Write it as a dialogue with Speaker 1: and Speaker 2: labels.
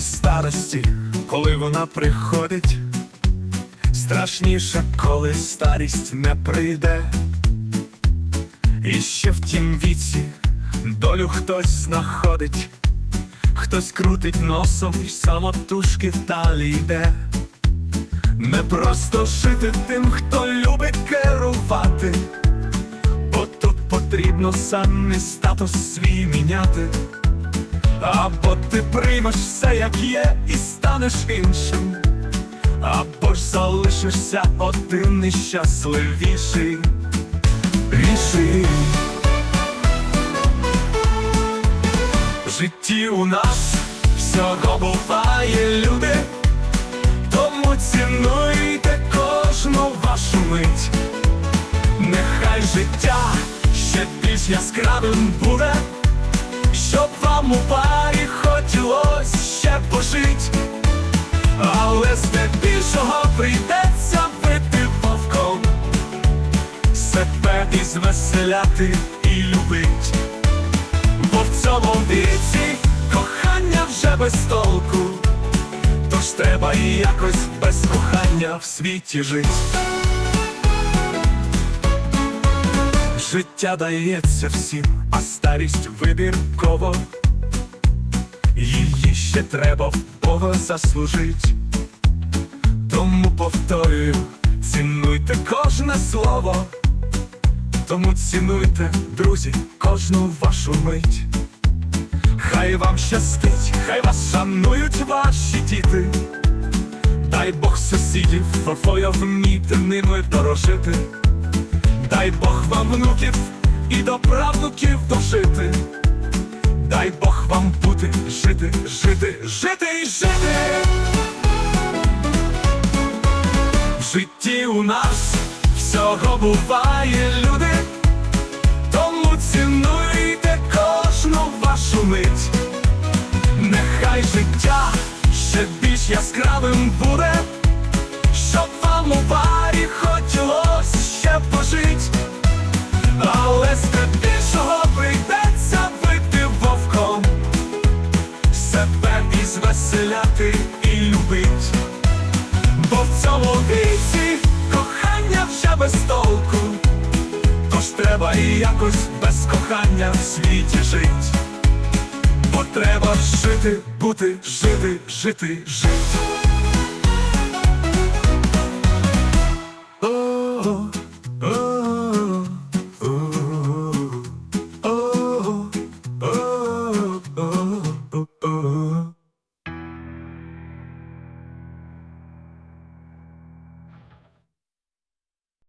Speaker 1: старості, коли вона приходить, страшніше, коли старість не прийде. І ще в тім віці долю хтось знаходить, хтось крутить носом і самотужки далі йде. Не просто жити тим, хто любить керувати, бо тут потрібно сам статус свій міняти. Або ти приймеш все, як є, і станеш іншим, або ж залишишся один нещасливіший. Ріши. В житті у нас всього буває люди, тому цінуйте кожну вашу мить. Нехай життя ще більш яскравим буде, щоб вам у але здебільшого прийдеться бити вовком, себе звеселяти і любить. Бо в цьому віці кохання вже без толку, тож треба і якось без кохання в світі жить. Життя дається всім, а старість вибірково. Її ще треба в Бога заслужить. Повторюю, цінуйте кожне слово. Тому цінуйте, друзі, кожну вашу мить. Хай вам щастить, хай вас шанують ваші діти. Дай Бог сусідів, форфоя вміти ними дорожити. Дай Бог вам внуків і до правнуків дожити. Дай Бог вам бути, жити, жити, жити і жити. Житті у нас всього буває люди, тому цінуйте кожну вашу мить. Нехай життя ще більш яскравим буде, щоб вам у парі хотілось ще пожить, але здебільшого прийдеться бити вовком, себе і звеселяти і любить. Бо в цьому віці кохання вже без толку, тож треба і якось без кохання в світі жить. Бо треба жити, бути, жити, жити, жити.